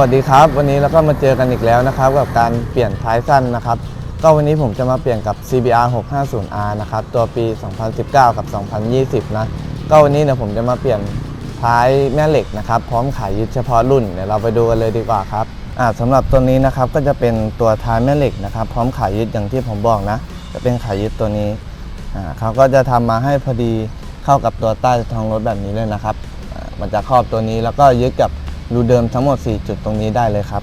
วัสดีครับ วันนี้เราก็มาเจอกันอีกแล้วนะครับ กับการเปลี่ยนท้ายสั้นนะครับ ก็วันนี้ผมจะมาเปลี่ยนกับ CBR 650R นะครับ ตัวปี 2019 กับ 2020 นะ ก็วันนี้เนี่ยผมจะมาเปลี่ยนท้ายแม่เหล็กนะครับ พร้อมขายยึดเฉพาะรุ่น เดี๋ยวเราไปดูกันเลยดีกว่าครับอ่าสำหรับตัวนี้นะครับ ก็จะเป็นตัวท้ายแม่เหล็กนะครับ พร้อมขายยึดอย่างที่ผมบอกนะ จะเป็นขายยึดตัวนี้อ่าเขาก็จะทำมาให้พอดีเข้ากับตัวใต้ท้องรถแบบนี้เลยนะครับ มันจะครอบตัวนี้แล้วก็ยึดกับ รูเดิมทั้งหมด 4 จุดตรงนี้ได้เลยครับ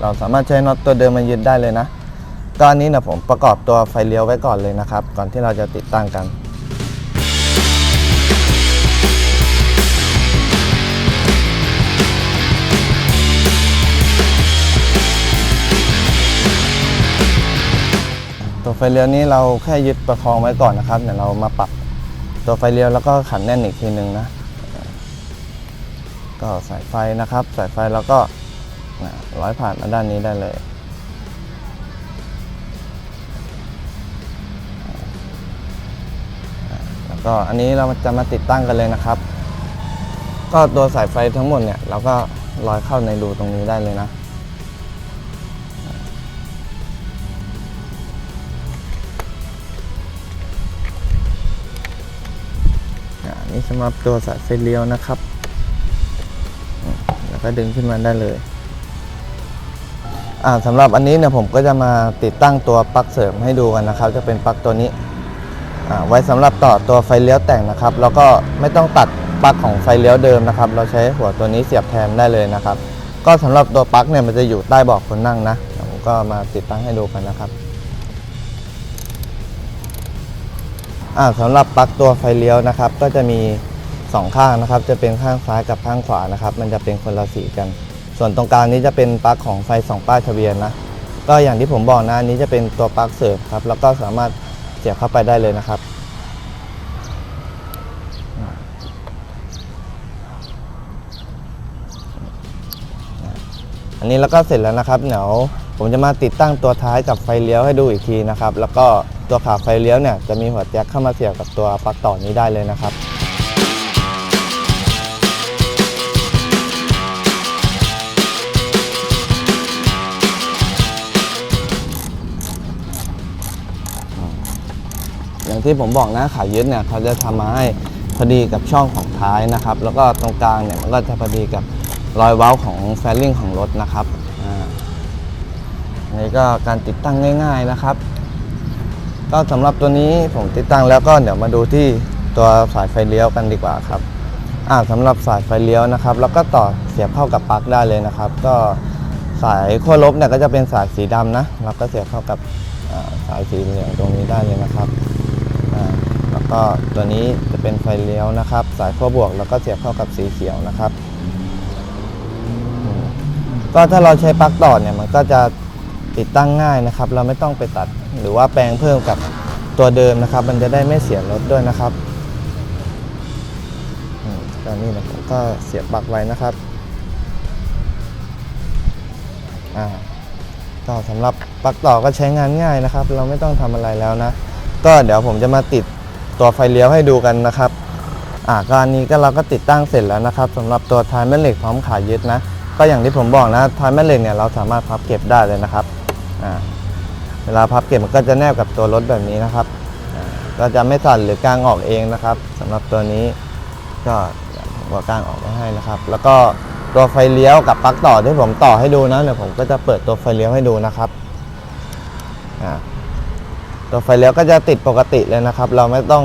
เราสามารถใช้น็อตตัวเดิมมายึดได้เลยนะก็อันนี้นะผมประกอบตัวไฟเลี้ยวไว้ก่อนเลยนะครับ ก่อนที่เราจะติดตั้งกันตัวไฟเลี้ยวนี้เราแค่ยึดประคองไว้ก่อนนะครับเดี๋ยวเรามาปรับตัวไฟเลี้ยวแล้วก็ขันแน่นอีกทีหนึ่งนะ ก็สายไฟนะครับ สายไฟแล้วก็ร้อยผ่านมาด้านนี้ได้เลยแล้วก็อันนี้เราจะมาติดตั้งกันเลยนะครับ ก็ตัวสายไฟทั้งหมดเนี่ยเราก็ร้อยเข้าในรูตรงนี้ได้เลยนะนี่สำหรับตัวสายไฟเลี้ยวนะครับ ก็ดึงขึ้นมาได้เลยอ่าสำหรับอันนี้เนี่ยผมก็จะมาติดตั้งตัวปลั๊กเสริมให้ดูกันนะครับ จะเป็นปลั๊กตัวนี้อ่าไว้สำหรับต่อตัวไฟเลี้ยวแต่งนะครับ แล้วก็ไม่ต้องตัดปลั๊กของไฟเลี้ยวเดิมนะครับ เราใช้หัวตัวนี้เสียบแทนได้เลยนะครับ ก็สำหรับตัวปลั๊กเนี่ยมันจะอยู่ใต้เบาะคนนั่งนะผมก็มาติดตั้งให้ดูกันนะครับอ่าสำหรับปลั๊กตัวไฟเลี้ยวนะครับ ก็จะมี 2ข้างนะครับจะเป็นข้างซ้ายกับข้างขวานะครับ มันจะเป็นคนละสีกัน ส่วนตรงกลางนี้จะเป็นปลั๊กของไฟสองป้ายทะเบียนนะก็อย่างที่ผมบอกนะอันนี้จะเป็นตัวปลั๊กเสริมครับแล้วก็สามารถเสียบเข้าไปได้เลยนะครับ อันนี้แล้วก็เสร็จแล้วนะครับเดี๋ยวผมจะมาติดตั้งตัวท้ายกับไฟเลี้ยวให้ดูอีกทีนะครับ แล้วก็ตัวขาไฟเลี้ยวเนี่ยจะมีหัวแจ็คเข้ามาเสียบกับตัวปลั๊กต่อนี้ได้เลยนะครับ อย่างที่ผมบอกนะขายึดเนี่ยเขาจะทำมาให้พอดีกับช่องของท้ายนะครับ แล้วก็ตรงกลางเนี่ยมันก็จะพอดีกับรอยเว้าของแฟลลิ่งของรถนะครับอ่าอันนี้ก็การติดตั้งง่าย ๆนะครับ ก็สำหรับตัวนี้ผมติดตั้งแล้วก็เดี๋ยวมาดูที่ตัวสายไฟเลี้ยวกันดีกว่าครับอ่าสำหรับสายไฟเลี้ยวนะครับ แล้วก็ต่อเสียบเข้ากับปลั๊กได้เลยนะครับ ก็สายขั้วลบเนี่ยก็จะเป็นสายสีดำนะแล้วก็เสียบเข้ากับสายสีเหลืองตรงนี้ได้เลยนะครับ แล้วก็ตัวนี้จะเป็นไฟเลี้ยวนะครับ สายขั้วบวกแล้วก็เสียบเข้ากับสีเขียวนะครับ ก็ถ้าเราใช้ปลั๊กต่อเนี่ยมันก็จะติดตั้งง่ายนะครับ เราไม่ต้องไปตัดหรือว่าแปลงเพิ่มกับตัวเดิมนะครับ มันจะได้ไม่เสียรถด้วยนะครับอืมตอนนี้นะผมก็เสียบปลั๊กไว้นะครับอ่าก็สำหรับปลั๊กต่อก็ใช้งานง่ายนะครับ เราไม่ต้องทำอะไรแล้วนะ ก็เดี๋ยวผมจะมาติดตัวไฟเลี้ยวให้ดูกันนะครับอ่าก็อันนี้ก็เราก็ติดตั้งเสร็จแล้วนะครับสำหรับตัวท้ายแม่เหล็กพร้อมขายึดนะ ก็อย่างที่ผมบอกนะท้ายแม่เหล็กเนี่ยเราสามารถพับเก็บได้เลยนะครับอ่าเวลาพับเก็บมันก็จะแนบกับตัวรถแบบนี้นะครับก็จะไม่สั่นหรือกางออกเองนะครับสำหรับตัวนี้ก็วผมก็กางออกไว้ให้นะครับ แล้วก็ตัวไฟเลี้ยวกับปลั๊กต่อที่ผมต่อให้ดูนะเดี๋ยวผมก็จะเปิดตัวไฟเลี้ยวให้ดูนะครับอ่า ตัวไฟเลี้ยวก็จะติดปกติเลยนะครับ เราไม่ต้อง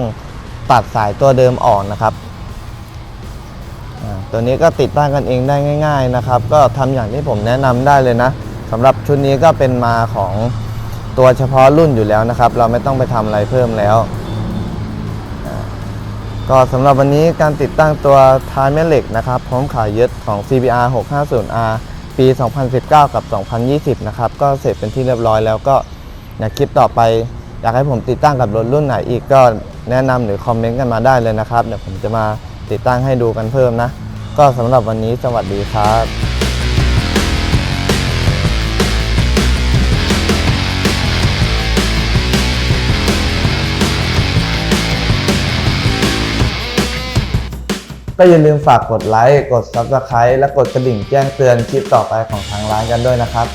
ตัดสายตัวเดิมออกนะครับ ตัวนี้ก็ติดตั้งกันเองได้ง่าย ๆนะครับ ก็ทำอย่างที่ผมแนะนำได้เลยนะสำหรับชุดนี้ก็เป็นมาของตัวเฉพาะรุ่นอยู่แล้วนะครับ เราไม่ต้องไปทำอะไรเพิ่มแล้วก็สำหรับวันนี้การติดตั้งตัวท้ายแม่เหล็กนะครับ พร้อมขายึดของ CBR 650R ปี 2019 กับ 2020 นะครับ ก็เสร็จเป็นที่เรียบร้อยแล้วก็อยากคลิปต่อไป อยากให้ผมติดตั้งกับรถรุ่นไหนอีกก็แนะนำหรือคอมเมนต์กันมาได้เลยนะครับเดี๋ยวผมจะมาติดตั้งให้ดูกันเพิ่มนะ ก็สำหรับวันนี้สวัสดีครับก็อย่าลืมฝากกดไลค์ กด Subscribe และกดกระดิ่งแจ้งเตือนคลิปต่อไปของทางร้านกันด้วยนะครับ